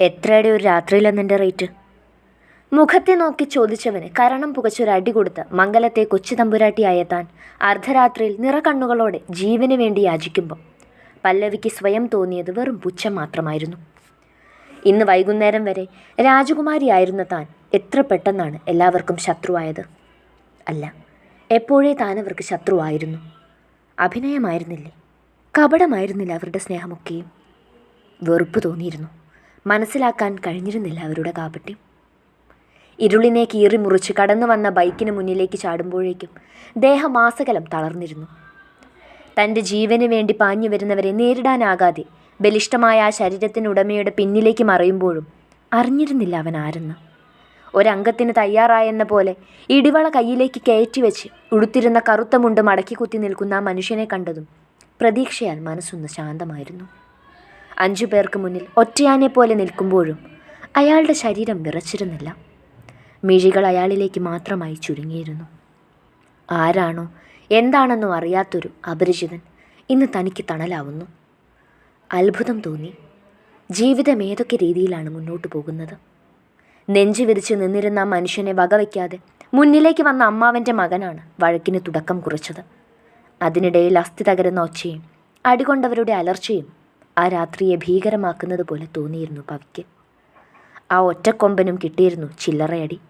എത്രയുടെ ഒരു രാത്രിയിലെന്നെ റേറ്റ് മുഖത്തെ നോക്കി ചോദിച്ചവന് കരണം പുകച്ചൊരടി കൊടുത്ത് മംഗലത്തെ കൊച്ചു തമ്പുരാട്ടിയായ താൻ അർദ്ധരാത്രിയിൽ നിറകണ്ണുകളോടെ ജീവന് വേണ്ടി യാചിക്കുമ്പോൾ പല്ലവിക്ക് സ്വയം തോന്നിയത് വെറും പുച്ഛം മാത്രമായിരുന്നു. ഇന്ന് വൈകുന്നേരം വരെ രാജകുമാരിയായിരുന്ന താൻ എത്ര പെട്ടെന്നാണ് എല്ലാവർക്കും ശത്രുവായത്? അല്ല എപ്പോഴേ താൻ അവർക്ക് ശത്രുവായിരുന്നു? അഭിനയമായിരുന്നില്ലേ? കപടമായിരുന്നില്ല അവരുടെ സ്നേഹമൊക്കെയും? വെറുപ്പ് തോന്നിയിരുന്നു. മനസ്സിലാക്കാൻ കഴിഞ്ഞിരുന്നില്ല അവരുടെ കാപട്യം. ഇരുളിനെ കീറി മുറിച്ച് കടന്നു വന്ന ബൈക്കിന് മുന്നിലേക്ക് ചാടുമ്പോഴേക്കും ദേഹം ദേഹമാസകലം തളർന്നിരുന്നു. തന്റെ ജീവന് വേണ്ടി പാഞ്ഞു വരുന്നവരെ നേരിടാനാകാതെ ബലിഷ്ടമായ ആ ശരീരത്തിനുടമയുടെ പിന്നിലേക്ക് മറയുമ്പോഴും അറിഞ്ഞിരുന്നില്ല അവൻ ആരെന്ന്. ഒരംഗത്തിന് തയ്യാറായെന്ന പോലെ ഇടിവള കയ്യിലേക്ക് കയറ്റി വെച്ച് ഉടുത്തിരുന്ന കറുത്ത മുണ്ട് മടക്കി കുത്തി നിൽക്കുന്ന ആ മനുഷ്യനെ കണ്ടതും പ്രതീക്ഷയാൽ മനസ്സൊന്ന് ശാന്തമായിരുന്നു. അഞ്ചു പേർക്ക് മുന്നിൽ ഒറ്റയാനെ പോലെ നിൽക്കുമ്പോഴും അയാളുടെ ശരീരം വിറച്ചിരുന്നില്ല മിഴികൾ അയാളിലേക്ക് മാത്രമായി ചുരുങ്ങിയിരുന്നു. ആരാണോ? എന്താണെന്നോ അറിയാത്തൊരു അപരിചിതൻ ഇന്ന് തനിക്ക് തണലാവുന്നു. അത്ഭുതം തോന്നി. ജീവിതം ഏതൊക്കെ രീതിയിലാണ് മുന്നോട്ട് പോകുന്നത്? നെഞ്ചു വിരിച്ച് നിന്നിരുന്ന ആ മനുഷ്യനെ വകവയ്ക്കാതെ മുന്നിലേക്ക് വന്ന അമ്മാവന്റെ മകനാണ് വഴക്കിന് തുടക്കം കുറിച്ചത്. അതിനിടയിൽ അസ്ഥി തകരുന്ന ഒച്ചയും അടികൊണ്ടവരുടെ അലർച്ചയും ആ രാത്രിയെ ഭീകരമാക്കുന്നത് പോലെ തോന്നിയിരുന്നു പവിക്ക്. ആ ഒറ്റക്കൊമ്പനും കിട്ടിയിരുന്നു ചില്ലറയടി.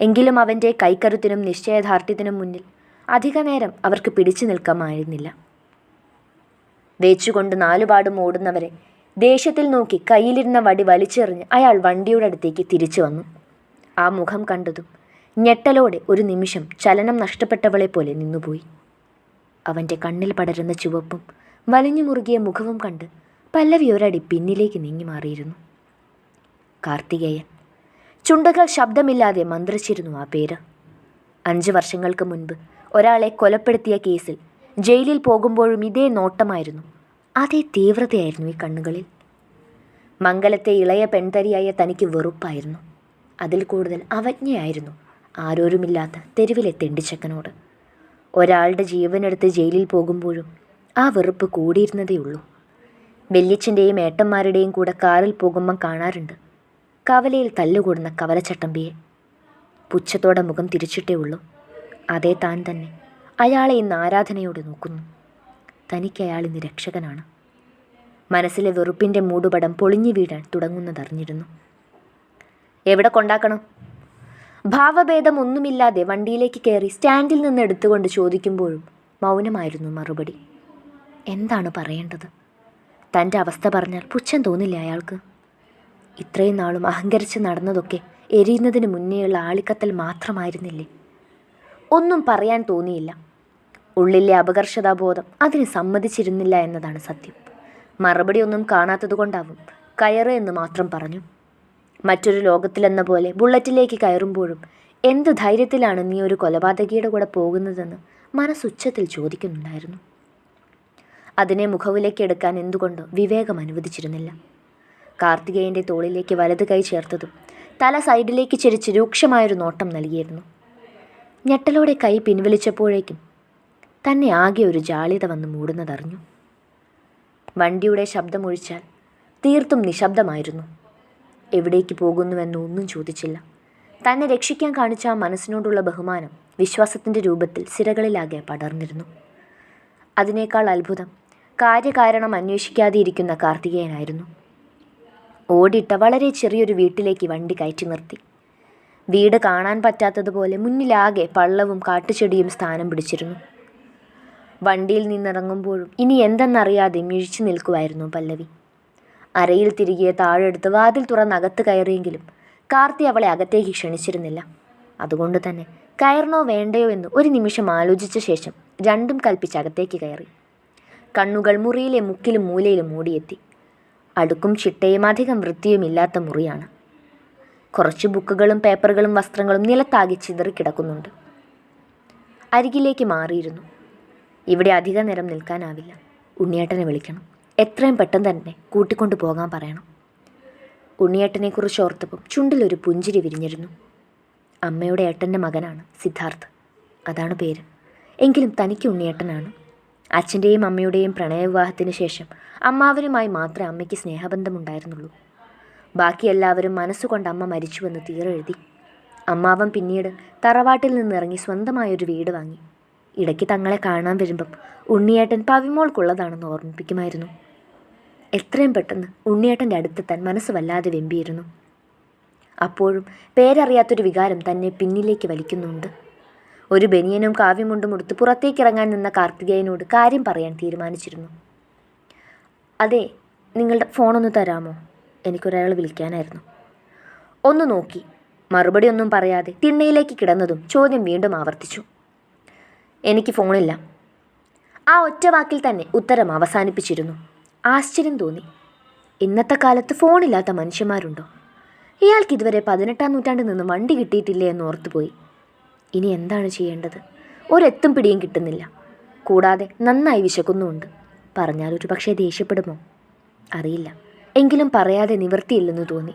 എങ്കിലും അവന്റെ കൈക്കരുത്തിനും നിശ്ചയദാർഢ്യത്തിനും മുന്നിൽ അധികനേരം അവർക്ക് പിടിച്ചു നിൽക്കാമായിരുന്നില്ല വേച്ചുകൊണ്ട് നാലുപാടും ഓടുന്നവരെ ദേഷ്യത്തിൽ നോക്കി കയ്യിലിരുന്ന വടി വലിച്ചെറിഞ്ഞ് അയാൾ വണ്ടിയുടെ അടുത്തേക്ക് തിരിച്ചു വന്നു. ആ മുഖം കണ്ടതും ഞെട്ടലോടെ ഒരു നിമിഷം ചലനം നഷ്ടപ്പെട്ടവളെ പോലെ നിന്നുപോയി. അവന്റെ കണ്ണിൽ പടരുന്ന ചുവപ്പും വലിഞ്ഞു മുറുകിയ മുഖവും കണ്ട് പല്ലവി ഒരടി പിന്നിലേക്ക് നീങ്ങി മാറിയിരുന്നു. കാർത്തികേയൻ ചുണ്ടകൾ ശബ്ദമില്ലാതെ മന്ത്രിച്ചിരുന്നു ആ പേര്. അഞ്ച് വർഷങ്ങൾക്ക് മുൻപ് ഒരാളെ കൊലപ്പെടുത്തിയ കേസിൽ ജയിലിൽ പോകുമ്പോഴും ഇതേ നോട്ടമായിരുന്നു. അതേ തീവ്രതയായിരുന്നു ഈ കണ്ണുകളിൽ. മംഗലത്തെ ഇളയ പെൺതരിയായ തനിക്ക് വെറുപ്പായിരുന്നു. അതിൽ കൂടുതൽ അവജ്ഞയായിരുന്നു ആരോരുമില്ലാത്ത തെരുവിലെ തെണ്ടിച്ചക്കനോട്. ഒരാളുടെ ജീവനെടുത്ത് ജയിലിൽ പോകുമ്പോഴും ആ വെറുപ്പ് കൂടിയിരുന്നതേയുള്ളൂ വല്യച്ഛന്റെയും ഏട്ടന്മാരുടെയും കൂടെ കാറിൽ പോകുമ്പം കാണാറുണ്ട്. കവലയിൽ തല്ലുകൂടുന്ന കവലച്ചട്ടമ്പിയെ. പുച്ഛത്തോടെ മുഖം തിരിച്ചിട്ടേ ഉള്ളൂ. അതേ താൻ തന്നെ. അയാളെ ഇന്ന് ആരാധനയോടെ നോക്കുന്നു. തനിക്ക് അയാൾ ഇന്ന് രക്ഷകനാണ്. മനസ്സിലെ വെറുപ്പിന്റെ മൂടുപടം പൊളിഞ്ഞു വീടാൻ തുടങ്ങുന്നതറിഞ്ഞിരുന്നു എവിടെ കൊണ്ടാക്കണം? ഭാവഭേദം ഒന്നുമില്ലാതെ വണ്ടിയിലേക്ക് കയറി സ്റ്റാൻഡിൽ നിന്ന് എടുത്തുകൊണ്ട് ചോദിക്കുമ്പോഴും മൗനമായിരുന്നു മറുപടി. എന്താണ് പറയേണ്ടത്? തന്റെ അവസ്ഥ പറഞ്ഞാൽ പുച്ഛം തോന്നില്ല അയാൾക്ക്? ഇത്രയും നാളും അഹങ്കരിച്ച് നടന്നതൊക്കെ എരിയുന്നതിന് മുന്നേയുള്ള ആളിക്കത്തൽ മാത്രമായിരുന്നില്ലേ? ഒന്നും പറയാൻ തോന്നിയില്ല. ഉള്ളിലെ അപകർഷതാബോധം അതിന് സമ്മതിച്ചിരുന്നില്ല എന്നതാണ് സത്യം. മറുപടി ഒന്നും കാണാത്തതുകൊണ്ടാവും കയറ് എന്ന് മാത്രം പറഞ്ഞു. മറ്റൊരു ലോകത്തിലെന്ന പോലെ ബുള്ളറ്റിലേക്ക് കയറുമ്പോഴും എന്ത് ധൈര്യത്തിലാണ് നീ ഒരു കൊലപാതകിയുടെ കൂടെ പോകുന്നതെന്ന് മനസ്സുച്ചത്തിൽ ചോദിക്കുന്നുണ്ടായിരുന്നു. അതിനെ മുഖവിലേക്ക് എടുക്കാൻ എന്തുകൊണ്ടോ വിവേകം അനുവദിച്ചിരുന്നില്ല. കാർത്തികേയന്റെ തോളിലേക്ക് വലത് കൈ ചേർത്തതും തല സൈഡിലേക്ക് ചിരിച്ച് രൂക്ഷമായൊരു നോട്ടം നൽകിയിരുന്നു. ഞെട്ടലോടെ കൈ പിൻവലിച്ചപ്പോഴേക്കും തന്നെ ആകെ ഒരു ജാളിത വന്ന് മൂടുന്നതറിഞ്ഞു. വണ്ടിയുടെ ശബ്ദമൊഴിച്ചാൽ തീർത്തും നിശബ്ദമായിരുന്നു. എവിടേക്ക് പോകുന്നുവെന്ന് ഒന്നും ചോദിച്ചില്ല. തന്നെ രക്ഷിക്കാൻ കാണിച്ച ആ മനസ്സിനോടുള്ള ബഹുമാനം വിശ്വാസത്തിന്റെ രൂപത്തിൽ സിരകളിലാകെ പടർന്നിരുന്നു. അതിനേക്കാൾ അത്ഭുതം കാര്യകാരണം അന്വേഷിക്കാതെ ഇരിക്കുന്ന കാർത്തികേയനായിരുന്നു. ഓടിട്ട വളരെ ചെറിയൊരു വീട്ടിലേക്ക് വണ്ടി കയറ്റി നിർത്തി. വീട് കാണാൻ പറ്റാത്തതുപോലെ മുന്നിലാകെ പള്ളവും കാട്ടുചെടിയും സ്ഥാനം പിടിച്ചിരുന്നു. വണ്ടിയിൽ നിന്നിറങ്ങുമ്പോഴും ഇനി എന്തെന്നറിയാതെ മിഴിച്ചു നിൽക്കുമായിരുന്നു പല്ലവി. അരയിൽ തിരികെ താഴെടുത്ത് വാതിൽ തുറന്ന് അകത്ത് കയറിയെങ്കിലും കാർത്തി അവളെ അകത്തേക്ക് ക്ഷണിച്ചിരുന്നില്ല. അതുകൊണ്ട് തന്നെ കയറണോ വേണ്ടയോ എന്ന് ഒരു നിമിഷം ആലോചിച്ച ശേഷം രണ്ടും കൽപ്പിച്ച് അകത്തേക്ക് കയറി. കണ്ണുകൾ മുറിയിലെ മുക്കിലും മൂലയിലും മൂടിയെത്തി. അടുക്കും ചിട്ടയും അധികം വൃത്തിയുമില്ലാത്ത മുറിയാണ്. കുറച്ച് ബുക്കുകളും പേപ്പറുകളും വസ്ത്രങ്ങളും നിലത്താകെ ചിതറിക്കിടക്കുന്നുണ്ട് അരികിലേക്ക് മാറിയിരുന്നു. ഇവിടെ അധിക നേരം നിൽക്കാനാവില്ല. ഉണ്ണിയേട്ടനെ വിളിക്കണം. എത്രയും പെട്ടെന്ന് തന്നെ കൂട്ടിക്കൊണ്ടു പോകാൻ പറയണം. ഉണ്ണിയേട്ടനെക്കുറിച്ച് ഓർത്തപ്പം ചുണ്ടിലൊരു പുഞ്ചിരി വിരിഞ്ഞിരുന്നു. അമ്മയുടെ ഏട്ടന്റെ മകനാണ് സിദ്ധാർത്ഥ്. അതാണ് പേര്. എങ്കിലും തനിക്ക് ഉണ്ണിയേട്ടനാണ്. അച്ഛന്റെയും അമ്മയുടെയും പ്രണയവിവാഹത്തിന് ശേഷം അമ്മാവരുമായി മാത്രമേ അമ്മയ്ക്ക് സ്നേഹബന്ധമുണ്ടായിരുന്നുള്ളൂ. ബാക്കി എല്ലാവരും മനസ്സുകൊണ്ട് അമ്മ മരിച്ചുവെന്ന് തീരെഴുതി അമ്മാവൻ പിന്നീട് തറവാട്ടിൽ നിന്നിറങ്ങി സ്വന്തമായൊരു വീട് വാങ്ങി. ഇടയ്ക്ക് തങ്ങളെ കാണാൻ വരുമ്പം ഉണ്ണിയേട്ടൻ പവിമോൾക്കുള്ളതാണെന്ന് ഓർമ്മിപ്പിക്കുമായിരുന്നു. എത്രയും പെട്ടെന്ന് ഉണ്ണിയേട്ടന്റെ അടുത്തെത്താൻ മനസ്സ് വല്ലാതെ വെമ്പിയിരുന്നു. അപ്പോഴും പേരറിയാത്തൊരു വികാരം തന്നെ പിന്നിലേക്ക് വലിക്കുന്നുണ്ട്. ഒരു ബനിയനും കാവ്യമുണ്ടും ഉടുത്ത് പുറത്തേക്കിറങ്ങാൻ നിന്ന കാർത്തികേയനോട് കാര്യം പറയാൻ തീരുമാനിച്ചിരുന്നു. അതെ നിങ്ങളുടെ ഫോണൊന്ന് തരാമോ? എനിക്കൊരാൾ വിളിക്കാനായിരുന്നു. ഒന്ന് നോക്കി. മറുപടി ഒന്നും പറയാതെ തിണ്ണയിലേക്ക് കിടന്നതും ചോദ്യം വീണ്ടും ആവർത്തിച്ചു. എനിക്ക് ഫോണില്ല. ആ ഒറ്റ വാക്കിൽ തന്നെ ഉത്തരം അവസാനിപ്പിച്ചിരുന്നു. ആശ്ചര്യം തോന്നി. ഇന്നത്തെ കാലത്ത് ഫോണില്ലാത്ത മനുഷ്യന്മാരുണ്ടോ? ഇയാൾക്ക് ഇതുവരെ പതിനെട്ടാം നൂറ്റാണ്ടിൽ നിന്ന് വണ്ടി കിട്ടിയിട്ടില്ലേ എന്ന് ഓർത്തുപോയി. ഇനി എന്താണ് ചെയ്യേണ്ടത്? ഒരെത്തും പിടിയും കിട്ടുന്നില്ല. കൂടാതെ നന്നായി വിശക്കുന്നുമുണ്ട്. പറഞ്ഞാൽ ഒരു പക്ഷേ ദേഷ്യപ്പെടുമോ? അറിയില്ല. എങ്കിലും പറയാതെ നിവൃത്തിയില്ലെന്ന് തോന്നി.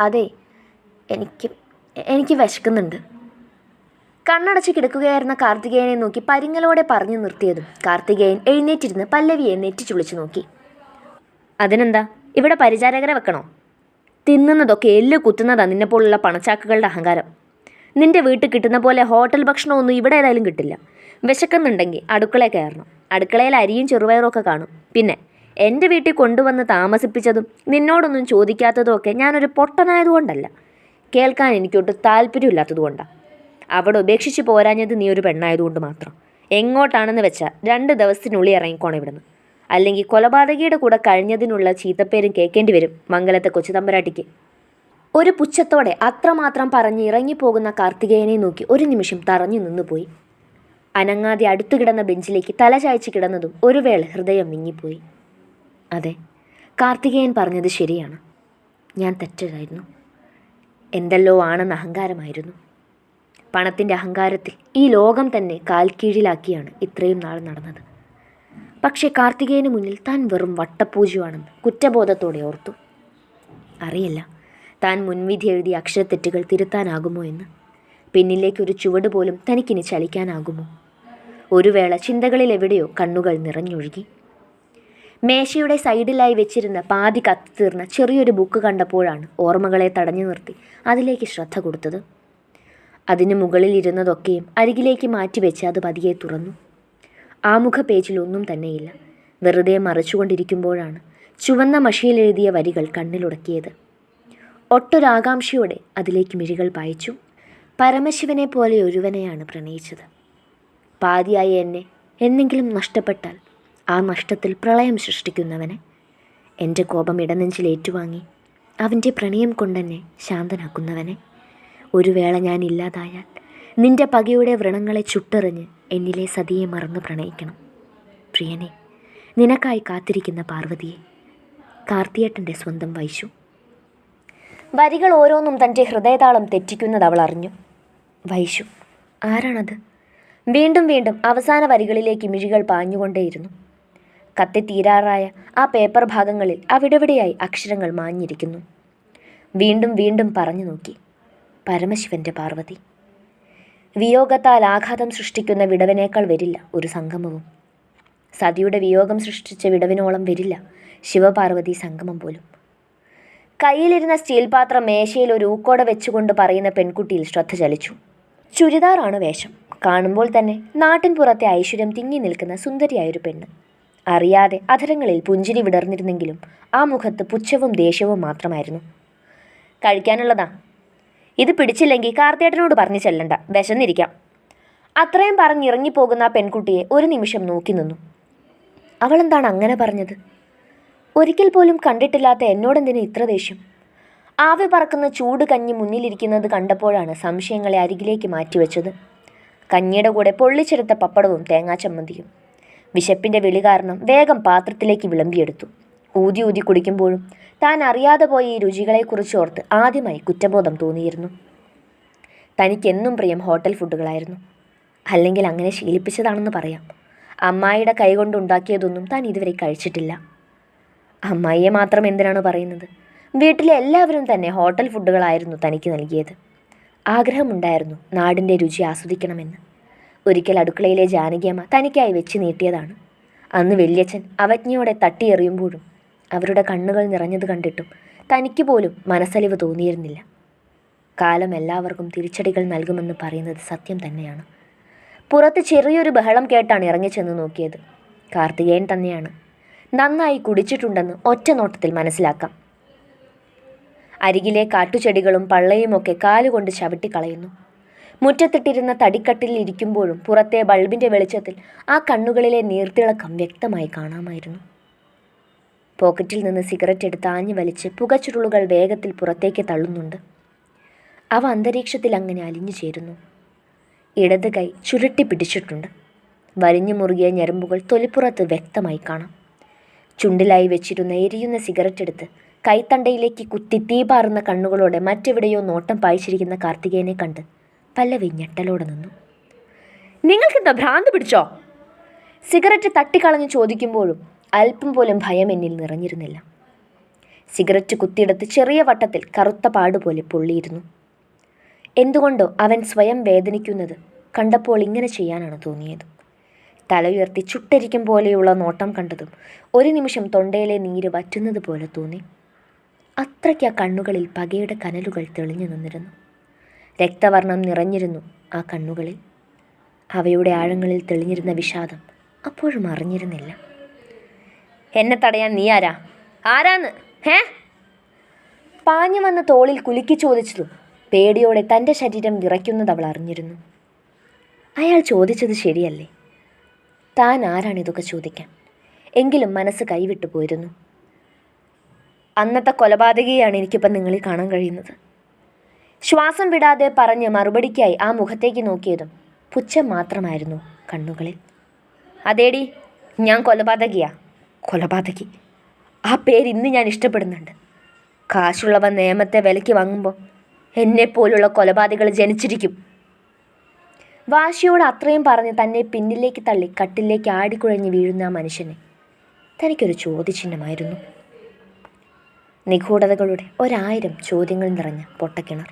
അതെ എനിക്ക് എനിക്ക് വിശക്കുന്നുണ്ട്. കണ്ണടച്ച് കിടക്കുകയായിരുന്ന കാർത്തികേയനെ നോക്കി പരിങ്ങലോടെ പറഞ്ഞു നിർത്തിയതും കാർത്തികേയൻ എഴുന്നേറ്റിരുന്ന് പല്ലവിയെ നെറ്റിച്ചുളിച്ചു നോക്കി. അതിനെന്താ? ഇവിടെ പരിചാരകരെ വെക്കണോ? തിന്നുന്നതൊക്കെ എല്ല് കുത്തുന്നതാ നിന്നെപ്പോലുള്ള പണച്ചാക്കുകളുടെ അഹങ്കാരം. നിന്റെ വീട്ടിൽ കിട്ടുന്ന പോലെ ഹോട്ടൽ ഭക്ഷണമൊന്നും ഇവിടെ ഏതായാലും കിട്ടില്ല. വിശക്കുന്നുണ്ടെങ്കിൽ അടുക്കളയിൽ കയറണം. അടുക്കളയിൽ അരിയും ചെറുപയറും ഒക്കെ കാണും. പിന്നെ എന്റെ വീട്ടിൽ കൊണ്ടുവന്ന് താമസിപ്പിച്ചതും നിന്നോടൊന്നും ചോദിക്കാത്തതും ഒക്കെ ഞാനൊരു പൊട്ടനായതുകൊണ്ടല്ല. കേൾക്കാൻ എനിക്കൊട്ട് താല്പര്യമില്ലാത്തതുകൊണ്ടാണ് അവിടെ ഉപേക്ഷിച്ച് പോരാഞ്ഞത് നീ ഒരു പെണ്ണായതുകൊണ്ട് മാത്രം. എങ്ങോട്ടാണെന്ന് വെച്ചാൽ രണ്ട് ദിവസത്തിനുള്ളിൽ ഇറങ്ങിക്കോണം ഇവിടുന്ന്. അല്ലെങ്കിൽ കൊലപാതകിയുടെ കൂടെ കഴിഞ്ഞതിനുള്ള ചീത്തപ്പേരും കേൾക്കേണ്ടി വരും മംഗലത്തെ കൊച്ചുതമ്പരാട്ടിക്ക് ഒരു പുച്ഛത്തോടെ അത്രമാത്രം പറഞ്ഞ് ഇറങ്ങിപ്പോകുന്ന കാർത്തികേയനെ നോക്കി ഒരു നിമിഷം തറഞ്ഞു നിന്നുപോയി. അനങ്ങാതെ അടുത്തു കിടന്ന ബെഞ്ചിലേക്ക് തല ചായച്ചു കിടന്നതും ഒരു വേള ഹൃദയം വിങ്ങിപ്പോയി. അതെ കാർത്തികേയൻ പറഞ്ഞത് ശരിയാണ്. ഞാൻ തെറ്റരായിരുന്നു എന്തെല്ലോ ആണെന്ന് അഹങ്കാരമായിരുന്നു. പണത്തിന്റെ അഹങ്കാരത്തിൽ ഈ ലോകം തന്നെ കാൽക്കീഴിലാക്കിയാണ് ഇത്രയും നാൾ നടന്നത്. പക്ഷേ കാർത്തികേയന് മുന്നിൽ താൻ വെറും വട്ടപ്പൂജയാണെന്ന് കുറ്റബോധത്തോടെ ഓർത്തു. അറിയില്ല. താൻ മുൻവിധി എഴുതിയ അക്ഷരത്തെറ്റുകൾ തിരുത്താനാകുമോ എന്ന്. പിന്നിലേക്ക് ഒരു ചുവട് പോലും തനിക്കിനി ചലിക്കാനാകുമോ. ഒരു വേള ചിന്തകളിൽ എവിടെയോ കണ്ണുകൾ നിറഞ്ഞൊഴുകി. മേശയുടെ സൈഡിലായി വെച്ചിരുന്ന പാതി കത്തിത്തീർന്ന ചെറിയൊരു ബുക്ക് കണ്ടപ്പോഴാണ് ഓർമ്മകളെ തടഞ്ഞു നിർത്തി അതിലേക്ക് ശ്രദ്ധ കൊടുത്തത്. അതിന് മുകളിൽ ഇരുന്നതൊക്കെയും അരികിലേക്ക് മാറ്റിവെച്ച് അത് പതിയെ തുറന്നു. ആമുഖ പേജിൽ ഒന്നും തന്നെയില്ല. വെറുതെ മറച്ചുകൊണ്ടിരിക്കുമ്പോഴാണ് ചുവന്ന മഷിയിലെഴുതിയ വരികൾ കണ്ണിലുടക്കിയത്. ഒട്ടൊരാകാംക്ഷയോടെ അതിലേക്ക് മിഴികൾ പായിച്ചു. പരമശിവനെ പോലെ ഒരുവനെയാണ് പ്രണയിച്ചത്. പാതിയായ എന്നെ എന്നെങ്കിലും നഷ്ടപ്പെട്ടാൽ ആ നഷ്ടത്തിൽ പ്രളയം സൃഷ്ടിക്കുന്നവനെ എന്റെ കോപം ഇടനെഞ്ചിൽ ഏറ്റുവാങ്ങി അവന്റെ പ്രണയം കൊണ്ടെന്നെ ശാന്തനാക്കുന്നവനെ. ഒരു വേള ഞാൻ ഇല്ലാതായാൽ നിന്റെ പകയുടെ വ്രണങ്ങളെ ചുട്ടെറിഞ്ഞ് എന്നിലെ സതിയെ മറന്ന് പ്രണയിക്കണം. പ്രിയനെ നിനക്കായി കാത്തിരിക്കുന്ന പാർവതിയെ കാർത്തിയേട്ടന്റെ സ്വന്തം വൈശു വരികൾ ഓരോന്നും തന്റെ ഹൃദയതാളം തെറ്റിക്കുന്നത് അവൾ അറിഞ്ഞു. വൈശു ആരാണത്? വീണ്ടും വീണ്ടും അവസാന വരികളിലേക്ക് മിഴികൾ പാഞ്ഞുകൊണ്ടേയിരുന്നു. കത്തിത്തീരാറായ ആ പേപ്പർ ഭാഗങ്ങളിൽ അവിടെവിടെയായി അക്ഷരങ്ങൾ മാഞ്ഞിരിക്കുന്നു. വീണ്ടും വീണ്ടും പറഞ്ഞു നോക്കി. പരമശിവന്റെ പാർവതി. വിയോഗത്താൽ ആഘാതം സൃഷ്ടിക്കുന്ന വിടവിനേക്കാൾ വരില്ല ഒരു സംഗമവും. സതിയുടെ വിയോഗം സൃഷ്ടിച്ച വിടവിനോളം വരില്ല ശിവപാർവതി സംഗമം പോലും. കയ്യിലിരുന്ന സ്റ്റീൽ പാത്രം മേശയിൽ ഒരു ഊക്കോടെ വെച്ചുകൊണ്ട് പറയുന്ന പെൺകുട്ടിയിൽ ശ്രദ്ധ ചലിച്ചു. ചുരിദാറാണ് വേഷം. കാണുമ്പോൾ തന്നെ നാട്ടിൻ പുറത്തെ ഐശ്വര്യം തിങ്ങി നിൽക്കുന്ന സുന്ദരിയായൊരു പെണ്ണ്. അറിയാതെ അധരങ്ങളിൽ പുഞ്ചിരി വിടർന്നിരുന്നെങ്കിലും ആ മുഖത്ത് പുച്ഛവും ദേഷ്യവും മാത്രമായിരുന്നു. കഴിക്കാനുള്ളതാ. ഇത് പിടിച്ചില്ലെങ്കിൽ കാർത്തേട്ടനോട് പറഞ്ഞു ചെല്ലണ്ട. വിശന്നിരിക്കാം. അത്രയും പറഞ്ഞിറങ്ങിപ്പോകുന്ന ആ പെൺകുട്ടിയെ ഒരു നിമിഷം നോക്കി നിന്നു. അവളെന്താണ് അങ്ങനെ പറഞ്ഞത്? ഒരിക്കൽ പോലും കണ്ടിട്ടില്ലാത്ത എന്നോടെന്തിനു ഇത്ര ദേഷ്യം? ആവി പറക്കുന്ന ചൂട് കഞ്ഞി മുന്നിലിരിക്കുന്നത് കണ്ടപ്പോഴാണ് സംശയങ്ങളെ അരികിലേക്ക് മാറ്റിവെച്ചത്. കഞ്ഞിയുടെ കൂടെ പൊള്ളിച്ചെടുത്ത പപ്പടവും തേങ്ങാച്ചമ്മന്തിയും വിശപ്പിന്റെ വിളി കാരണം വേഗം പാത്രത്തിലേക്ക് വിളമ്പിയെടുത്തു. ഊതി ഊതി കുടിക്കുമ്പോഴും താൻ അറിയാതെ പോയ ഈ രുചികളെക്കുറിച്ച് ഓർത്ത് ആദ്യമായി കുറ്റബോധം തോന്നിയിരുന്നു. തനിക്കെന്നും പ്രിയം ഹോട്ടൽ ഫുഡുകളായിരുന്നു. അല്ലെങ്കിൽ അങ്ങനെ ശീലിപ്പിച്ചതാണെന്ന് പറയാം. അമ്മായിയുടെ കൈകൊണ്ടുണ്ടാക്കിയതൊന്നും താൻ ഇതുവരെ കഴിച്ചിട്ടില്ല. അമ്മായിയെ മാത്രം എന്തിനാണ് പറയുന്നത്? വീട്ടിലെ എല്ലാവരും തന്നെ ഹോട്ടൽ ഫുഡുകളായിരുന്നു തനിക്ക് നൽകിയത്. ആഗ്രഹമുണ്ടായിരുന്നു നാടിന്റെ രുചി ആസ്വദിക്കണമെന്ന്. ഒരിക്കൽ അടുക്കളയിലെ ജാനകിയമ്മ തനിക്കായി വെച്ച് നീട്ടിയതാണ്. അന്ന് വല്യച്ഛൻ അവജ്ഞയോടെ തട്ടിയെറിയുമ്പോഴും അവരുടെ കണ്ണുകൾ നിറഞ്ഞത് കണ്ടിട്ടും തനിക്ക് പോലും മനസ്സലിവ് തോന്നിയിരുന്നില്ല. കാലം എല്ലാവർക്കും തിരിച്ചടികൾ നൽകുമെന്ന് പറയുന്നത് സത്യം തന്നെയാണ്. പുറത്ത് ചെറിയൊരു ബഹളം കേട്ടാണ് ഇറങ്ങി ചെന്ന് നോക്കിയത്. കാർത്തികേയൻ തന്നെയാണ്. നന്നായി കുടിച്ചിട്ടുണ്ടെന്ന് ഒറ്റ നോട്ടത്തിൽ മനസ്സിലാക്കാം. അരികിലെ കാട്ടുചെടികളും പള്ളയുമൊക്കെ കാലുകൊണ്ട് ചവിട്ടിക്കളയുന്നു. മുറ്റത്തിട്ടിരുന്ന തടിക്കട്ടിൽ ഇരിക്കുമ്പോഴും പുറത്തെ ബൾബിന്റെ വെളിച്ചത്തിൽ ആ കണ്ണുകളിലെ നീർത്തിളക്കം വ്യക്തമായി കാണാമായിരുന്നു. പോക്കറ്റിൽ നിന്ന് സിഗരറ്റ് എടുത്ത് ആഞ്ഞു വലിച്ച് പുകച്ചുരുളുകൾ വേഗത്തിൽ പുറത്തേക്ക് തള്ളുന്നുണ്ട്. അവ അന്തരീക്ഷത്തിൽ അങ്ങനെ അലിഞ്ഞു ചേരുന്നു. ഇടത് കൈ ചുരുട്ടി പിടിച്ചിട്ടുണ്ട്. വലിഞ്ഞു മുറുകിയ ഞരമ്പുകൾ തൊലിപ്പുറത്ത് വ്യക്തമായി കാണാം. ചുണ്ടിലായി വെച്ചിരുന്ന എരിയുന്ന സിഗരറ്റ് എടുത്ത് കൈത്തണ്ടയിലേക്ക് കുത്തി തീ പാറുന്ന കണ്ണുകളോടെ മറ്റെവിടെയോ നോട്ടം പായിച്ചിരിക്കുന്ന കാർത്തികേയനെ കണ്ട് പല്ലവി ഞെട്ടലോടെ നിന്നു. നിങ്ങൾക്കെന്താ ഭ്രാന്ത് പിടിച്ചോ? സിഗരറ്റ് തട്ടിക്കളഞ്ഞ് ചോദിക്കുമ്പോഴും അല്പം പോലും ഭയം എന്നിൽ നിറഞ്ഞിരുന്നില്ല. സിഗരറ്റ് കുത്തിയെടുത്ത് ചെറിയ വട്ടത്തിൽ കറുത്ത പാടുപോലെ പൊള്ളിയിരുന്നു. എന്തുകൊണ്ടോ അവൻ സ്വയം വേദനിക്കുന്നത് കണ്ടപ്പോൾ ഇങ്ങനെ ചെയ്യാനാണ് തോന്നിയത്. തല ഉയർത്തി ചുട്ടരിക്കും പോലെയുള്ള നോട്ടം കണ്ടതും ഒരു നിമിഷം തൊണ്ടയിലെ നീര് വറ്റുന്നത് പോലെ തോന്നി. അത്രയ്ക്ക് ആ കണ്ണുകളിൽ പകയുടെ കനലുകൾ തെളിഞ്ഞു നിന്നിരുന്നു. രക്തവർണം നിറഞ്ഞിരുന്നു ആ കണ്ണുകളിൽ. അവയുടെ ആഴങ്ങളിൽ തെളിഞ്ഞിരുന്ന വിഷാദം അപ്പോഴും അറിഞ്ഞിരുന്നില്ല. എന്നെ തടയാൻ നീ ആരാ? ആരാന്ന്? ഹേ? പാഞ്ഞു വന്ന തോളിൽ കുലുക്കി ചോദിച്ചതും പേടിയോടെ തന്റെ ശരീരം വിറയ്ക്കുന്നത് അവൾ അറിഞ്ഞിരുന്നു. അയാൾ ചോദിച്ചത് ശരിയല്ലേ? താൻ ആരാണ് ഇതൊക്കെ ചോദിക്കാൻ? എങ്കിലും മനസ്സ് കൈവിട്ടു പോയിരുന്നു. അന്നത്തെ കൊലപാതകയാണ് എനിക്കിപ്പം നിങ്ങളിൽ കാണാൻ കഴിയുന്നത്. ശ്വാസം വിടാതെ പറഞ്ഞ് മറുപടിക്കായി ആ മുഖത്തേക്ക് നോക്കിയതും പുച്ഛം മാത്രമായിരുന്നു കണ്ണുകളിൽ. അതേടി ഞാൻ കൊലപാതകിയാ. കൊലപാതകി. ആ പേര് ഇന്ന് ഞാൻ ഇഷ്ടപ്പെടുന്നുണ്ട്. കാശുള്ളവ നിയമത്തെ വിലയ്ക്ക് വാങ്ങുമ്പോൾ എന്നെപ്പോലുള്ള കൊലപാതകൾ ജനിച്ചിരിക്കും. വാശിയോട് അത്രയും പറഞ്ഞ് തന്നെ പിന്നിലേക്ക് തള്ളി കട്ടിലേക്ക് ആടിക്കുഴഞ്ഞ് വീഴുന്ന ആ മനുഷ്യനെ. തനിക്കൊരു ചോദ്യചിഹ്നമായിരുന്നു. നിഗൂഢതകളുടെ ഒരായിരം ചോദ്യങ്ങൾ നിറഞ്ഞ പൊട്ടക്കിണർ.